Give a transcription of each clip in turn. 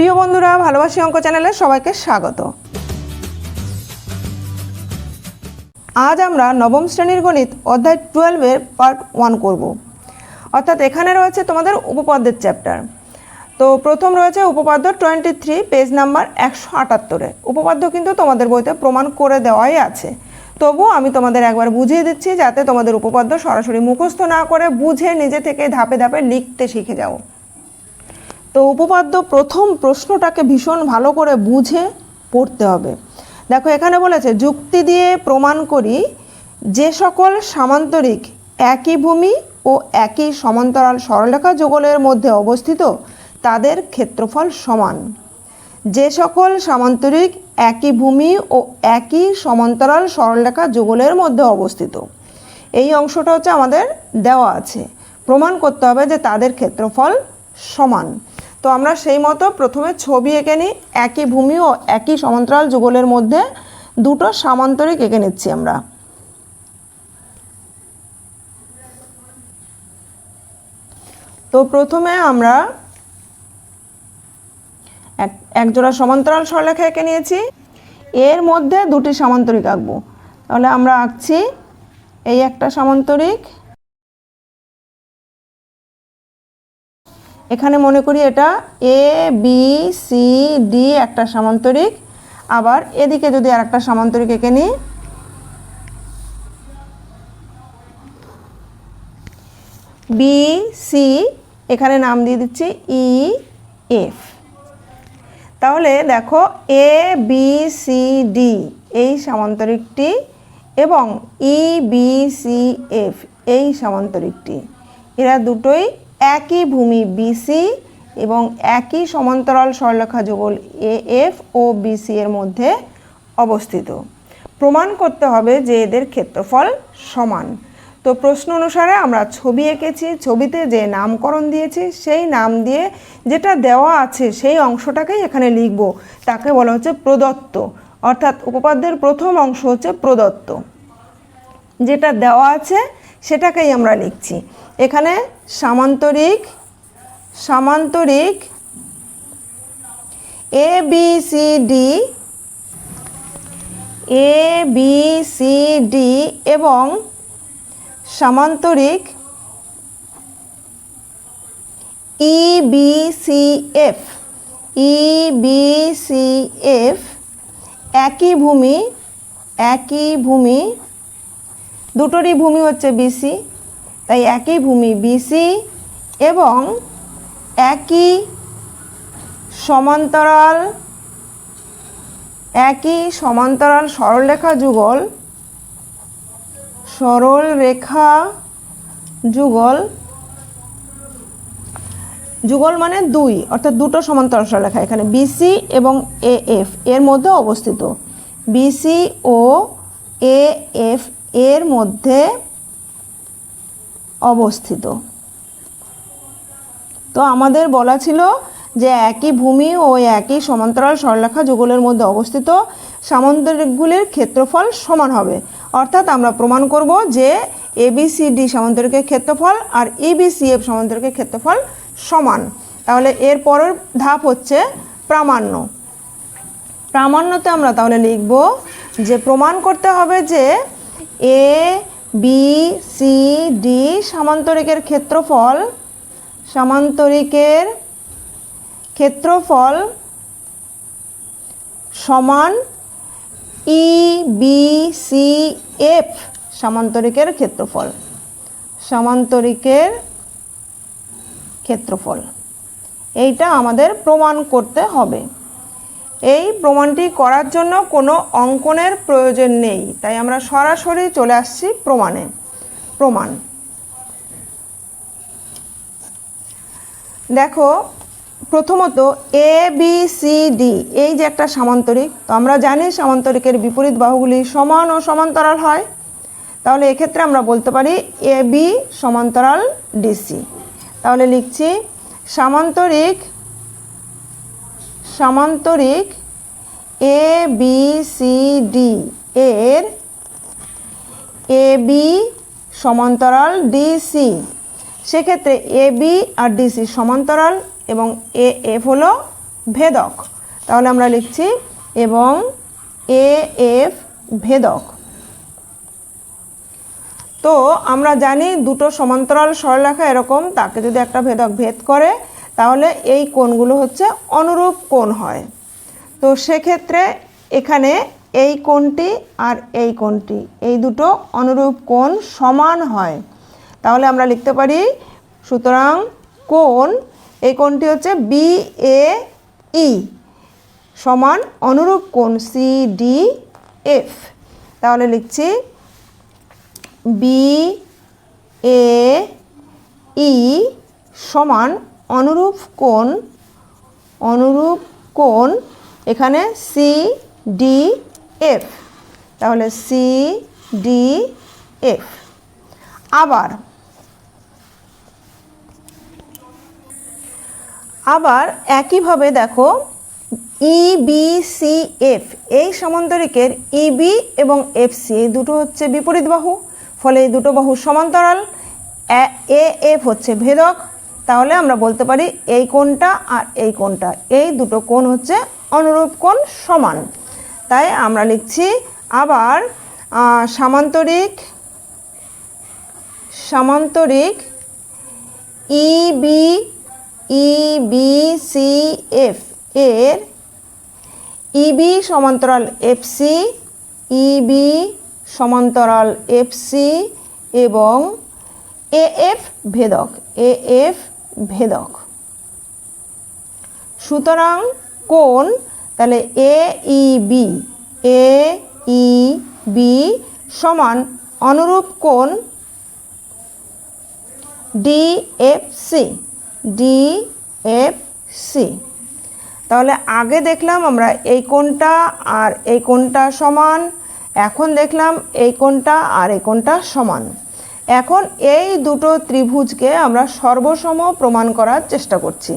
প্রিয় বন্ধুরা, ভালোবাসি অঙ্ক চ্যানেলে সবাইকে স্বাগত। আজ আমরা নবম শ্রেণির গণিত অধ্যায় টুয়েলভের পার্ট ওয়ান করব। অর্থাৎ এখানে রয়েছে তোমাদের উপপাদ্যের চ্যাপ্টার তো প্রথম রয়েছে উপপাদ্য টোয়েন্টি থ্রি পেজ নাম্বার একশো আটাত্তরে উপপাদ্য কিন্তু তোমাদের বইতে প্রমাণ করে দেওয়াই আছে। তবু আমি তোমাদের একবার বুঝিয়ে দিচ্ছি, যাতে তোমাদের উপপাদ্য সরাসরি মুখস্থ না করে বুঝে নিজে থেকে ধাপে ধাপে লিখতে শিখে যাও। তো উপপাদ্য প্রথম প্রশ্নটাকে ভীষণ ভালো করে বুঝে পড়তে হবে। দেখো, এখানে বলেছে, যুক্তি দিয়ে প্রমাণ করি, যে সকল সামান্তরিক একই ভূমি ও একই সমান্তরাল সরলরেখা যুগলের মধ্যে অবস্থিত, তাদের ক্ষেত্রফল সমান। যে সকল সামান্তরিক একই ভূমি ও একই সমান্তরাল সরলরেখা যুগলের মধ্যে অবস্থিত। এই অংশটা হচ্ছে আমাদের দেওয়া আছে। প্রমাণ করতে হবে যে তাদের ক্ষেত্রফল সমান। তো আমরা সেই মতো প্রথমে ছবি এঁকে নিই, একই ভূমি ও একই সমান্তরাল যুগলের মধ্যে দুটো সামান্তরিক এঁকে নিচ্ছি আমরা। তো প্রথমে আমরা এক এক জোড়া সমান্তরাল সরলেখা এঁকে নিয়েছি। এর মধ্যে দুটি সামান্তরিক আঁকবো। তাহলে আমরা আঁকছি এই একটা সামান্তরিক এখানে মনে করি এটা এ বি সি ডি একটা সামান্তরিক। আবার এদিকে যদি আর একটা সামান্তরিক এঁকে নিই বি সি এখানে নাম দিয়ে দিচ্ছি ই এফ তাহলে দেখো এ বি সি ডি এই সামান্তরিকটি এবং ই বি সি এফ এই সামান্তরিকটি। এরা দুটোই একই ভূমি বিসি এবং একই সমান্তরাল সরলরেখা যুগল এ এফ ও বিসি এর মধ্যে অবস্থিত। প্রমাণ করতে হবে যে এদের ক্ষেত্রফল সমান। তো প্রশ্ন অনুসারে আমরা ছবি এঁকেছি, ছবিতে যে নামকরণ দিয়েছি, সেই নাম দিয়ে যেটা দেওয়া আছে সেই অংশটাকেই এখানে লিখব। তাকে বলা হচ্ছে প্রদত্ত। অর্থাৎ উপপাদ্যের প্রথম অংশ হচ্ছে প্রদত্ত। যেটা দেওয়া আছে সেটাকেই আমরা লিখছি। এখানে সামান্তরিক সামান্তরিক A B C D A B C D এবং সামান্তরিক E B C F E B C F একই ভূমি একই ভূমি, দুটোরই ভূমি হচ্ছে বিসি তাই একই ভূমি বিসি এবং একই সমান্তরাল একই সমান্তরাল সরলরেখা যুগল সরল রেখা যুগল যুগল মানে দুই, অর্থাৎ দুটো সমান্তরাল সরলরেখা, এখানে বিসি এবং এ এফ এর মধ্যে অবস্থিত। বিসি ও এ এফ এর মধ্যে অবস্থিত। তো আমাদের বলা ছিল যে একই ভূমি ও একই সমান্তরাল সরলরেখা যুগলের মধ্যে অবস্থিত সামান্তরিকগুলির ক্ষেত্রফল সমান হবে। অর্থাৎ আমরা প্রমাণ করব যে এবিসিডি সামান্তরিকের ক্ষেত্রফল আর ইবিসিএফ সামান্তরিকের ক্ষেত্রফল সমান। তাহলে এর পরের ধাপ হচ্ছে প্রামাণ্য। প্রামাণ্যতে আমরা তাহলে লিখব যে প্রমাণ করতে হবে যে এ বি সি ডি সামান্তরিকের ক্ষেত্রফল সামান্তরিকের ক্ষেত্রফল সমান ই বি সি এফ সামান্তরিকের ক্ষেত্রফল। সামান্তরিকের ক্ষেত্রফল। এইটা আমাদের প্রমাণ করতে হবে। এই প্রমাণটি করার জন্য কোনো অঙ্কনের প্রয়োজন নেই। তাই আমরা সরাসরি চলে আসছি প্রমাণে। প্রমাণ। দেখো, প্রথমত এ বি সি ডি এই যে একটা সামান্তরিক, তো আমরা জানি সামান্তরিকের বিপরীত বাহুগুলি সমান ও সমান্তরাল হয়। তাহলে এক্ষেত্রে আমরা বলতে পারি এ বি সমান্তরাল ডিসি তাহলে লিখছি, সামান্তরিক সামান্তরিক এ বি সি ডি এর এ বি সমান্তরাল ডিসি সেক্ষেত্রে এ বি আর ডিসি সমান্তরাল এবং এ এফ হলো ভেদক। তাহলে আমরা লিখছি এবং এ এফ ভেদক। তো আমরা জানি দুটো সমান্তরাল সরলরেখা এরকম, তাকে যদি একটা ভেদক ভেদ করে তাহলে এই কোণগুলো হচ্ছে অনুরূপ কোণ হয়। তো সেক্ষেত্রে এখানে এই কোণটি আর এই কোণটি, এই দুটো অনুরূপ কোণ সমান হয়। তাহলে আমরা লিখতে পারি, সুতরাং কোণ, এই কোণটি হচ্ছে বি এ ই সমান অনুরূপ কোণ সি ডি এফ তাহলে লিখছি বি এ ই সমান অনুরূপ কোণ অনুরূপ কোণ এখানে সি ডি এফ তাহলে সি ডি এফ আবার আবার একইভাবে দেখো ই বি সি এফ এই সমান্তরিকের ইবি এবং এফ সি এই দুটো হচ্ছে বিপরীত বাহু, ফলে এই দুটো বাহু সমান্তরাল, এ এফ হচ্ছে ভেদক। তাহলে আমরা বলতে পারি এই কোণটা আর এই কোণটা। এই দুটো কোণ হচ্ছে অনুরূপ কোণ সমান। তাই আমরা লিখছি আবার সামান্তরিক সামান্তরিক ইবি সি এফ এর ইবি সমান্তরাল এফসি ইবি সমান্তরাল এফসি এবং এএফ ভেদক। এএফ ভেদক। সুতরাং কোণ তাহলে এ ই বি, এ ই বি সমান অনুরূপ কোণ ডিএফসি ডিএফসি। তাহলে আগে দেখলাম আমরা এই কোনটা আর এই কোনটা সমান, এখন দেখলাম এই কোনটা আর এই কোনটা সমান। এখন এই দুটো ত্রিভুজকে আমরা সর্বসম প্রমাণ করার চেষ্টা করছি।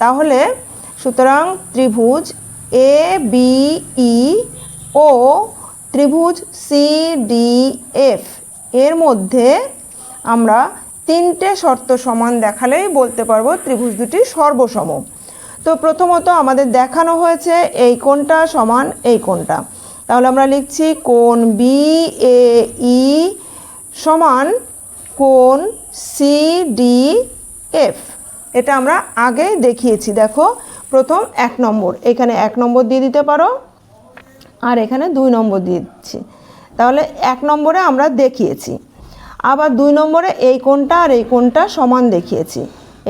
তাহলে সুতরাং ত্রিভুজ এ বি ই ও ত্রিভুজ সি ডি এফ এর মধ্যে আমরা তিনটে শর্ত সমান দেখালেই বলতে পারব ত্রিভুজ দুটি সর্বসম। তো প্রথমত আমাদের দেখানো হয়েছে এই কোণটা সমান এই কোণটা। তাহলে আমরা লিখছি কোণ বি এ ই সমান কোণ সি ডি এফ এটা আমরা আগে দেখিয়েছি, দেখো। প্রথম এক নম্বর, এখানে এক নম্বর দিয়ে দিতে পারো, আর এখানে দুই নম্বর দিয়ে দিচ্ছি। তাহলে এক নম্বরে আমরা দেখিয়েছি। আবার দুই নম্বরে এই কোনটা আর এই কোনটা সমান দেখিয়েছি।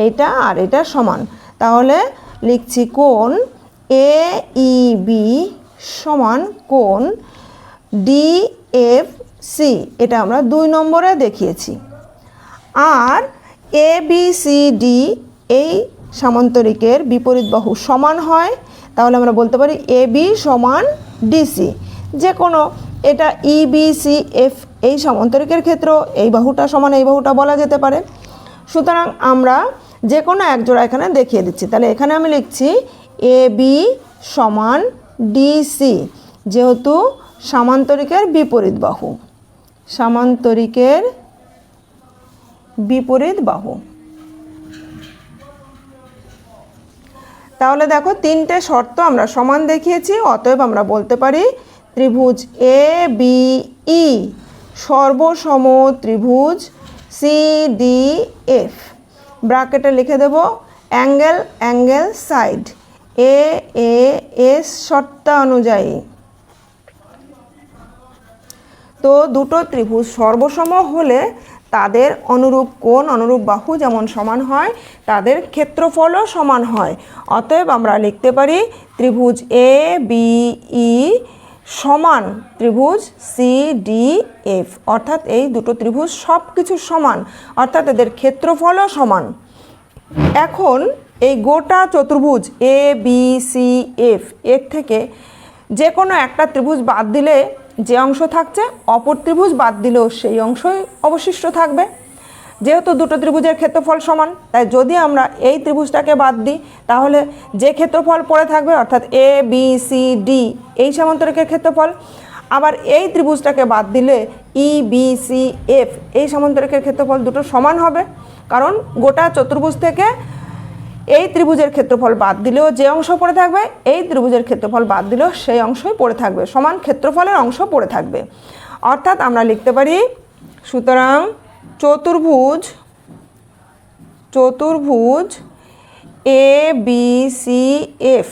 এইটা আর এটা সমান। তাহলে লিখছি কোন এ ই বি সমান কোন ডি এফ সি এটা আমরা দুই নম্বরে দেখিয়েছি। আর এ বি সি ডি এই সামান্তরিকের বিপরীত বাহু সমান হয়, তাহলে আমরা বলতে পারি এ বি সমান ডিসি যে কোনো এটা ই বি সি এফ এই সমান্তরিকের ক্ষেত্রেও এই বাহুটা সমান, এই বাহুটা বলা যেতে পারে। সুতরাং আমরা যে কোনো একজোড়া এখানে দেখিয়ে দিচ্ছি। তাহলে এখানে আমি লিখছি এ বি সমান ডিসি যেহেতু সামান্তরিকের বিপরীত বাহু। সামান্তরিকের বিপরীত বাহু। তাহলে দেখো তিনটে শর্ত আমরা সমান দেখিয়েছি, অতএব আমরা বলতে পারি ত্রিভুজ এ বি ই সর্বসম ত্রিভুজ সি ডি এফ ব্রাকেটে লিখে দেব angle angle side A A S শর্তানুযায়ী। তো দুটো ত্রিভুজ সর্বসম হলে তাদের অনুরূপ কোণ, অনুরূপ বাহু যেমন সমান হয়, তাদের ক্ষেত্রফলও সমান হয়। অতএব আমরা লিখতে পারি ত্রিভুজ এ বি ই সমান ত্রিভুজ সি ডি এফ অর্থাৎ এই দুটো ত্রিভুজ সব কিছু সমান, অর্থাৎ এদের ক্ষেত্রফলও সমান। এখন এই গোটা চতুর্ভুজ এ বি সি এফ এর থেকে যে কোনো একটা ত্রিভুজ বাদ দিলে যে অংশ থাকছে, অপর ত্রিভুজ বাদ দিলেও সেই অংশই অবশিষ্ট থাকবে। যেহেতু দুটো ত্রিভুজের ক্ষেত্রফল সমান, তাই যদি আমরা এই ত্রিভুজটাকে বাদ দিই, তাহলে যে ক্ষেত্রফল পড়ে থাকবে, অর্থাৎ এ বি সি ডি এই সমান্তরিকের ক্ষেত্রফল, আবার এই ত্রিভুজটাকে বাদ দিলে ই বি সি এফ এই সমান্তরিকের ক্ষেত্রফল দুটো সমান হবে। কারণ গোটা চতুর্ভুজ থেকে এই ত্রিভুজের ক্ষেত্রফল বাদ দিলেও যে অংশ পড়ে থাকবে, এই ত্রিভুজের ক্ষেত্রফল বাদ দিলেও সেই অংশই পড়ে থাকবে। সমান ক্ষেত্রফলের অংশ পড়ে থাকবে। অর্থাৎ আমরা লিখতে পারি, সুতরাং চতুর্ভুজ চতুর্ভুজ এ বি সি এফ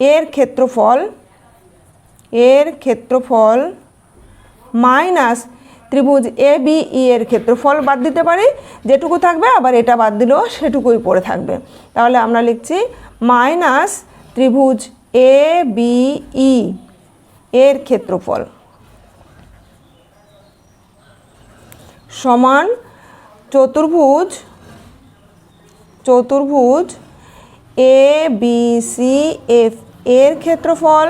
এর ক্ষেত্রফল এর ক্ষেত্রফল মাইনাস ত্রিভুজ এ বি ই এর ক্ষেত্রফল বাদ দিতে পারি। যেটুকু থাকবে, আবার এটা বাদ দিলেও সেটুকুই পড়ে থাকবে। তাহলে আমরা লিখছি মাইনাস ত্রিভুজ এ বি ই এর ক্ষেত্রফল সমান চতুর্ভুজ চতুর্ভুজ এ বি সি এফ এর ক্ষেত্রফল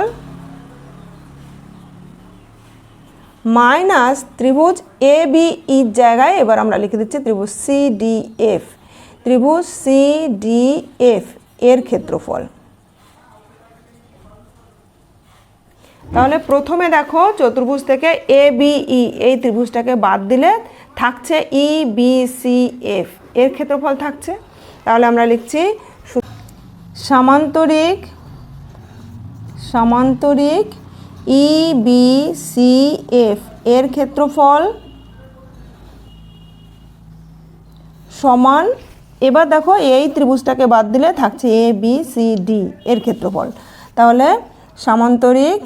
মাইনাস ত্রিভুজ এ বি ইর জায়গায় এবার আমরা লিখে দিচ্ছি ত্রিভুজ সি ডি এফ ত্রিভুজ সি ডি এফ এর ক্ষেত্রফল। তাহলে প্রথমে দেখো চতুর্ভুজ থেকে এ বি ই এই ত্রিভুজটাকে বাদ দিলে থাকছে ই বি সি এফ এর ক্ষেত্রফল থাকছে। তাহলে আমরা লিখছি সামান্তরিক সামান্তরিক ই বি সি এফ এর ক্ষেত্রফল সমান, এবার দেখো এই ত্রিভুজটাকে বাদ দিলে থাকছে এ বি সি ডি এর ক্ষেত্রফল। তাহলে সামান্তরিক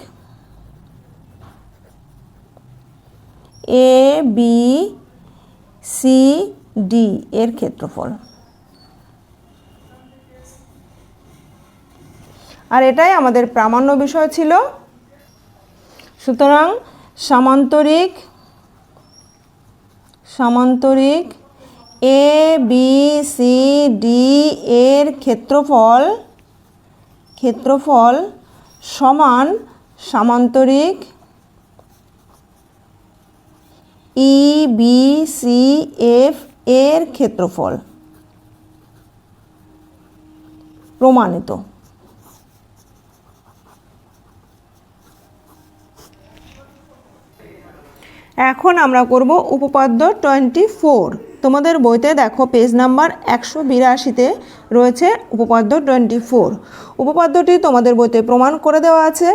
এ বি সি ডি এর ক্ষেত্রফল। আর এটাই আমাদের প্রামাণ্য বিষয় ছিল। সুতরাং সামান্তরিক সামান্তরিক এ বি সি ডি এর ক্ষেত্রফল ক্ষেত্রফল সমান সামান্তরিক ই বি সি এফ এর ক্ষেত্রফল প্রমাণিত। এখন আমরা করব উপপাদ্য টোয়েন্টি ফোর তোমাদের বইতে দেখো পেজ নাম্বার একশো বিরাশিতে রয়েছে উপপাদ্য টোয়েন্টি ফোর উপপাদ্যটি তোমাদের বইতে প্রমাণ করে দেওয়া আছে।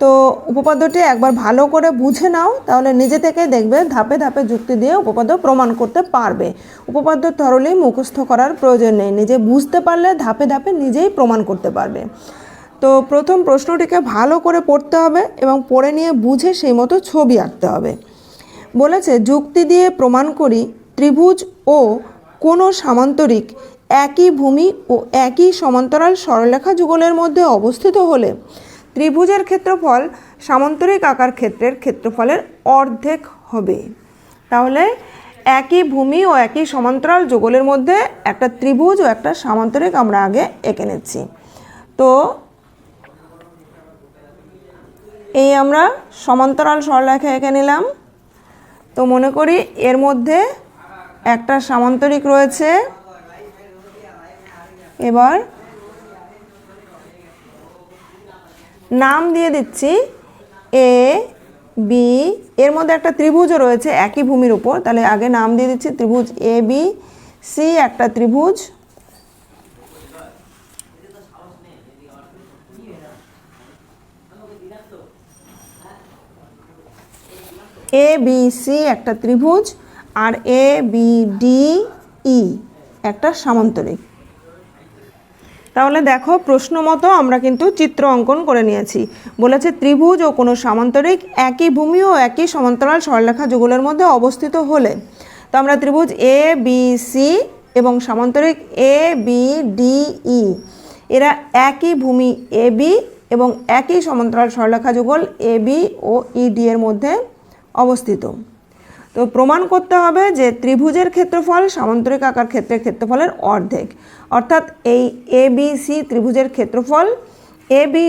তো উপপাদ্যটি একবার ভালো করে বুঝে নাও, তাহলে নিজে থেকে দেখবে, ধাপে ধাপে যুক্তি দিয়ে উপপাদ্য প্রমাণ করতে পারবে। উপপাদ্য থরলি মুখস্থ করার প্রয়োজন নেই, নিজে বুঝতে পারলে ধাপে ধাপে নিজেই প্রমাণ করতে পারবে। তো প্রথম প্রশ্নটিকে ভালো করে পড়তে হবে এবং পড়ে নিয়ে বুঝে সেই মতো ছবি আঁকতে হবে। বলেছে, যুক্তি দিয়ে প্রমাণ করি, ত্রিভুজ ও কোনো সামান্তরিক একই ভূমি ও একই সমান্তরাল সরলরেখা যুগলের মধ্যে অবস্থিত হলে ত্রিভুজের ক্ষেত্রফল সামান্তরিক আকার ক্ষেত্রের ক্ষেত্রফলের অর্ধেক হবে। তাহলে একই ভূমি ও একই সমান্তরাল যুগলের মধ্যে একটা ত্রিভুজ ও একটা সামান্তরিক আমরা আগে এঁকে নিচ্ছি। তো এই আমরা সমান্তরাল সরলরেখা এঁকে নিলাম। তো মনে করি এর মধ্যে একটা সামান্তরিক রয়েছে। এবার নাম দিয়ে দিচ্ছি এ, বি, এর মধ্যে একটা ত্রিভুজও রয়েছে একই ভূমির উপর। তাহলে আগে নাম দিয়ে দিচ্ছি ত্রিভুজ এ, বি, সি, একটা ত্রিভুজ। এ বি সি একটা ত্রিভুজ আর এ বি ডি ই একটা সামান্তরিক। তাহলে দেখো প্রশ্ন মতো আমরা কিন্তু চিত্র অঙ্কন করে নিয়েছি। বলেছে ত্রিভুজ ও কোনো সামান্তরিক একই ভূমি ও একই সমান্তরাল সরলরেখা যুগলের মধ্যে অবস্থিত হলে। তো আমরা ত্রিভুজ এ বি সি এবং সামান্তরিক এ বি ডি ই এরা একই ভূমি এ বি এবং একই সমান্তরাল সরলরেখা যুগল এ বি ও ডি এর মধ্যে অবস্থিত। তো প্রমাণ করতে হবে যে ত্রিভুজের ক্ষেত্রফল সামান্তরিক আকার ক্ষেত্রের ক্ষেত্রফলের অর্ধেক। অর্থাৎ এই এ বি সি ত্রিভুজের ক্ষেত্রফল এ বি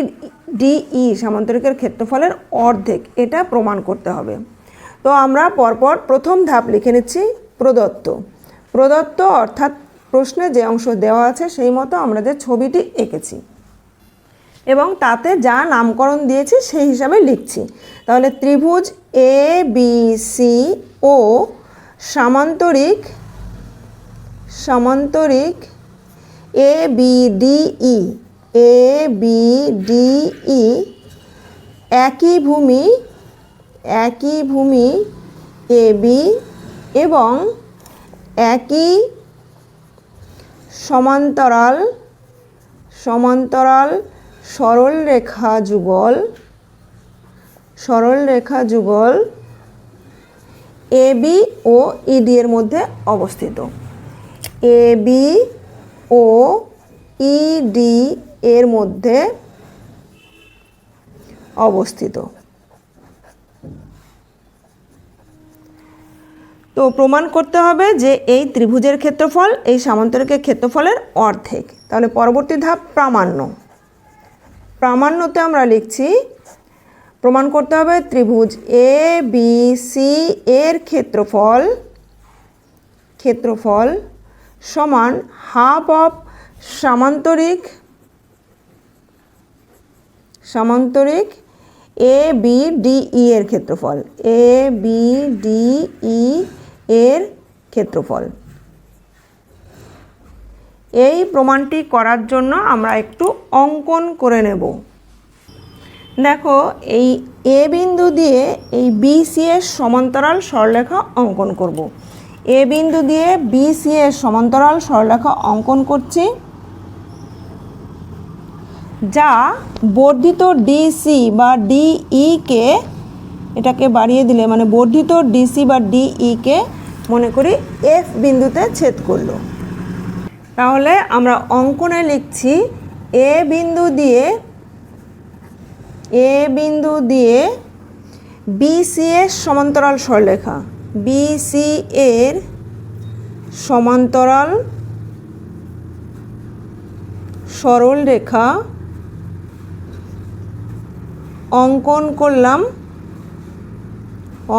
ডি ই সামান্তরিকের ক্ষেত্রফলের অর্ধেক, এটা প্রমাণ করতে হবে। তো আমরা পরপর প্রথম ধাপ লিখে নিচ্ছি, প্রদত্ত। প্রদত্ত অর্থাৎ প্রশ্নে যে অংশ দেওয়া আছে সেই মতো আমরা যে ছবিটি এঁকেছি। এবং তাতে যা নামকরণ দিয়েছি সেই হিসাবে লিখছি। তাহলে ত্রিভুজ এ বি সি ও সামান্তরিক সামান্তরিক A B D E A B D E একই ভূমি একই ভূমি এ বি এবং একই সমান্তরাল সমান্তরাল সরল রেখা যুগল, সরল রেখা যুগল এ, বি ও ইডি এর মধ্যে অবস্থিত। এ, বি ও ইডি এর মধ্যে অবস্থিত। তো প্রমাণ করতে হবে যে এই ত্রিভুজের ক্ষেত্রফল, এই সামান্তরিকের ক্ষেত্রফলের অর্ধেক। তাহলে পরবর্তী ধাপ প্রামাণ্য। প্রামাণ্যতে আমরা লিখছি, প্রমাণ করতে হবে ত্রিভুজ এ বি সি এর ক্ষেত্রফল ক্ষেত্রফল সমান হাফ অফ সামান্তরিক সামান্তরিক এ বি ডি ই এর ক্ষেত্রফল এ বি ডি ই এর ক্ষেত্রফল। এই প্রমাণটি করার জন্য আমরা একটু অঙ্কন করে নেব। দেখো, এই এ বিন্দু দিয়ে এই বিসি এর সমান্তরাল সরলরেখা অঙ্কন করব। এ বিন্দু দিয়ে বিসি এর সমান্তরাল সরলরেখা অঙ্কন করছি। যা বর্ধিত ডিসি বা ডিই কে, এটাকে বাড়িয়ে দিলে মানে বর্ধিত ডিসি বা ডিই কে মনে করি এফ বিন্দুতে ছেদ করল। তাহলে আমরা অঙ্কনে লিখছি এ বিন্দু দিয়ে, এ বিন্দু দিয়ে বিসি এর সমান্তরাল সরলরেখা বিসি এর সমান্তরাল সরল রেখা অঙ্কন করলাম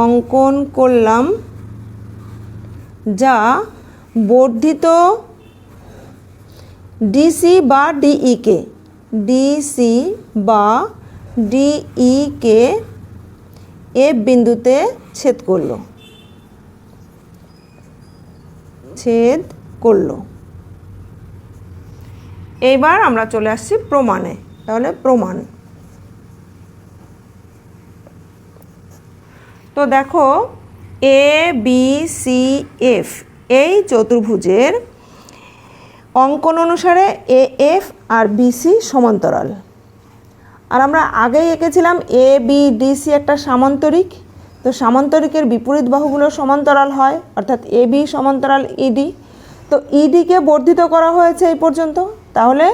অঙ্কন করলাম যা বর্ধিত ডিসি বা ডিই কে ডিসি বা ডিই কে এফ বিন্দুতে ছেদ করল। ছেদ করল। এইবার আমরা চলে আসছি প্রমাণে। তাহলে প্রমাণ। তো দেখো এ বি সি এফ এই চতুর্ভুজের অঙ্কন অনুসারে এ এফ আর বিসি সমান্তরাল। আর আমরা আগেই এঁকেছিলাম এ বি ডিসি একটা সামান্তরিক। তো সামান্তরিকের বিপরীত বাহুগুলো সমান্তরাল হয়, অর্থাৎ এ বি সমান্তরাল ইডি তো ইডিকে বর্ধিত করা হয়েছে এই পর্যন্ত। তাহলে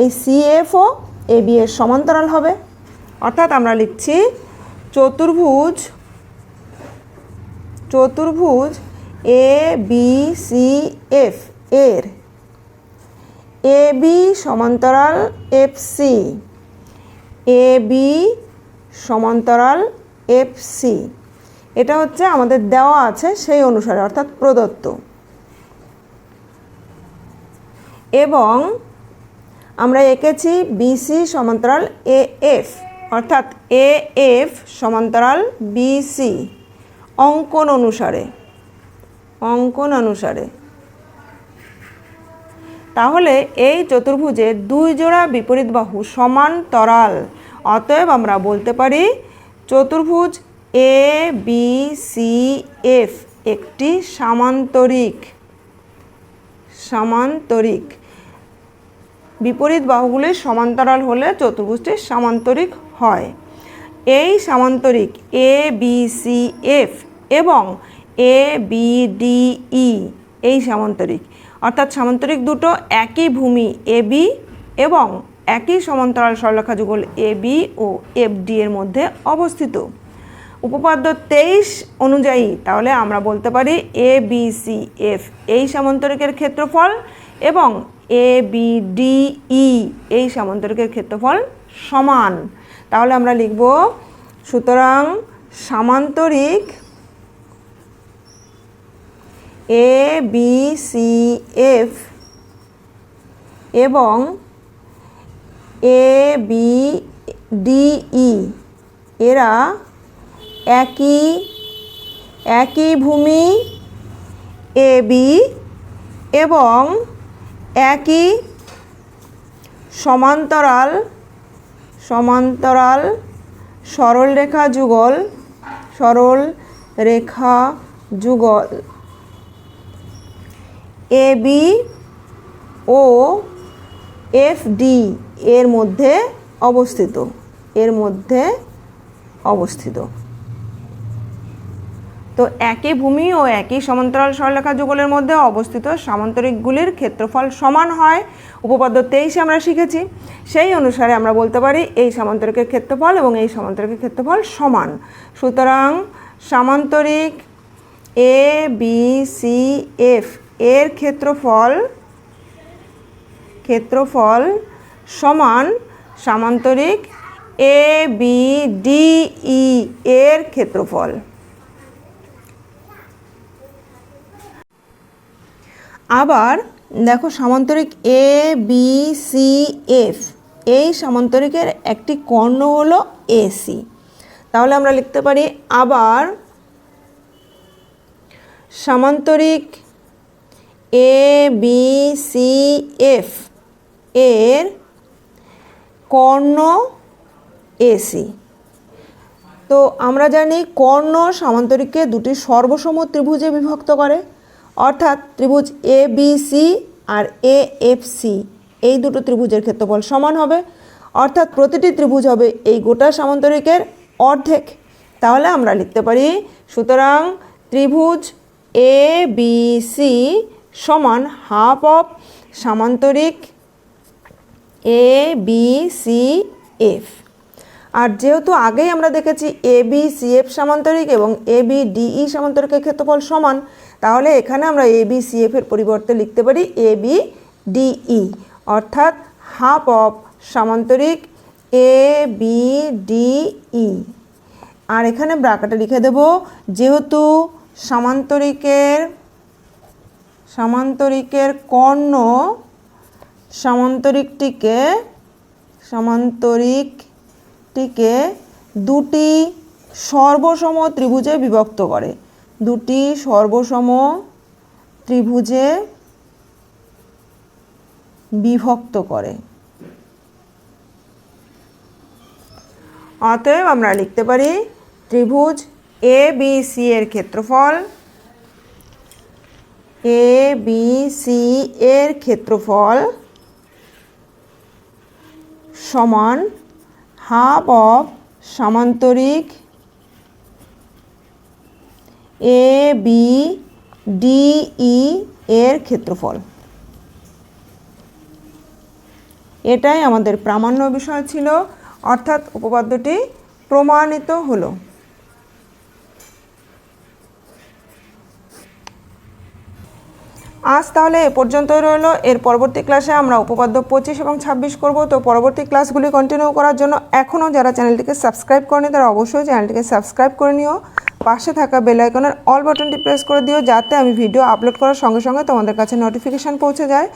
এই সি সিএফও এ বি এর সমান্তরাল হবে। অর্থাৎ আমরা লিখছি চতুর্ভুজ চতুর্ভুজ এ বি সি এফ এর এ বি সমান্তরাল এফ সি এ বি সমান্তরাল এফ সি এটা হচ্ছে আমাদের দেওয়া আছে সেই অনুসারে, অর্থাৎ প্রদত্ত। এবং আমরা এঁকেছি বিসি সমান্তরাল এ এফ অর্থাৎ এ এফ সমান্তরাল বিসি অঙ্কন অনুসারে অঙ্কন অনুসারে। তাহলে এই চতুর্ভুজের দুই জোড়া বিপরীত বাহু সমান্তরাল অতএব আমরা বলতে পারি চতুর্ভুজ এ বি সি এফ একটি সামান্তরিক সামান্তরিক। বিপরীত বাহুগুলির সমান্তরাল হলে চতুর্ভুজটি সামান্তরিক হয়। এই সামান্তরিক এ বি সি এফ এবং এ বি ডি ই এই সামান্তরিক। অর্থাৎ সামান্তরিক দুটো একই ভূমি এ বি এবং একই সমান্তরাল সরলরেখা যুগল এ বি ও এফ ডি এর মধ্যে অবস্থিত। উপপাদ্য তেইশ অনুযায়ী তাহলে আমরা বলতে পারি এ, বি, সি, এফ এই সামান্তরিকের ক্ষেত্রফল এবং এ, বি, ডি, ই এই সামান্তরিকের ক্ষেত্রফল সমান। তাহলে আমরা লিখব সুতরাং সামান্তরিক এ বি সি এফ এবং এ বি ডি ই এরা একই একই ভূমি এ বি এবং একই সমান্তরাল সমান্তরাল সরল রেখা যুগল সরল রেখা যুগল। এ বি ও এফ ডি এর মধ্যে অবস্থিত। এর মধ্যে অবস্থিত। তো একই ভূমি ও একই সমান্তরাল সরলরেখা যুগলের মধ্যে অবস্থিত সামান্তরিকগুলির ক্ষেত্রফল সমান হয়। উপপাদ্য তেইশে আমরা শিখেছি। সেই অনুসারে আমরা বলতে পারি এই সামান্তরিকের ক্ষেত্রফল এবং এই সামান্তরিকের ক্ষেত্রফল সমান। সুতরাং সামান্তরিক এ বি সি এফ এর ক্ষেত্রফল ক্ষেত্রফল সমান সামান্তরিক এ বি ডি ই এর ক্ষেত্রফল। আবার দেখো সামান্তরিক এ বি সি এফ এই সামান্তরিকের একটি কর্ণ হলো এসি তাহলে আমরা লিখতে পারি আবার সামান্তরিক এ বি সি এফ এর কর্ণ এসি তো আমরা জানি কর্ণ সামান্তরিককে দুটি সর্বসম ত্রিভুজে বিভক্ত করে, অর্থাৎ ত্রিভুজ এ বি সি আর এ এফ সি এই দুটো ত্রিভুজের ক্ষেত্রফল সমান হবে। অর্থাৎ প্রতিটি ত্রিভুজ হবে এই গোটা সামান্তরিকের অর্ধেক। তাহলে আমরা লিখতে পারি, সুতরাং ত্রিভুজ এ বি সি সমান হাফ অফ সামান্তরিক এ বি সি এফ আর যেহেতু আগেই আমরা দেখেছি এ বি সি এফ সামান্তরিক এবং এ বি ডিই সামান্তরিকের ক্ষেত্রফল সমান, তাহলে এখানে আমরা এ বি সি এফ এর পরিবর্তে লিখতে পারি এ বি ডিই অর্থাৎ হাফ অফ সামান্তরিক এ বি ডিই আর এখানে ব্রাকেটে লিখে দেব, যেহেতু সামান্তরিকের সামান্তরিকের কর্ণ সামান্তরিকটিকে সামান্তরিকটিকে দুটি সর্বসম ত্রিভুজে বিভক্ত করে। দুটি সর্বসম ত্রিভুজে বিভক্ত করে। অতএব আমরা লিখতে পারি ত্রিভুজ এ বি সি এর ক্ষেত্রফল এ বি সি এর ক্ষেত্রফল সমান হাফ অফ সামান্তরিক এ বি ডিই এর ক্ষেত্রফল। এটাই আমাদের প্রামাণ্য বিষয় ছিল। অর্থাৎ উপপাদ্যটি প্রমাণিত হলো। আজ তাহলে এ পর্যন্তই রইল। এর পরবর্তী ক্লাসে আমরা উপপাদ্য পঁচিশ এবং ছাব্বিশ করব। তো পরবর্তী ক্লাসগুলি কন্টিনিউ করার জন্য এখনও যারা চ্যানেলটিকে সাবস্ক্রাইব করেনি, তারা অবশ্যই চ্যানেলটিকে সাবস্ক্রাইব করে নিও। পাশে থাকা বেল আইকনের অল বাটনটি প্রেস করে দিও, যাতে আমি ভিডিও আপলোড করার সঙ্গে সঙ্গে তোমাদের কাছে নোটিফিকেশান পৌঁছে যায়।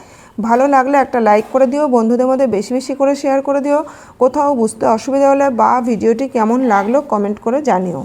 ভালো লাগলে একটা লাইক করে দিও, বন্ধুদের মধ্যে বেশি বেশি করে শেয়ার করে দিও। কোথাও বুঝতে অসুবিধা হলে বা ভিডিওটি কেমন লাগল কমেন্ট করে জানিও।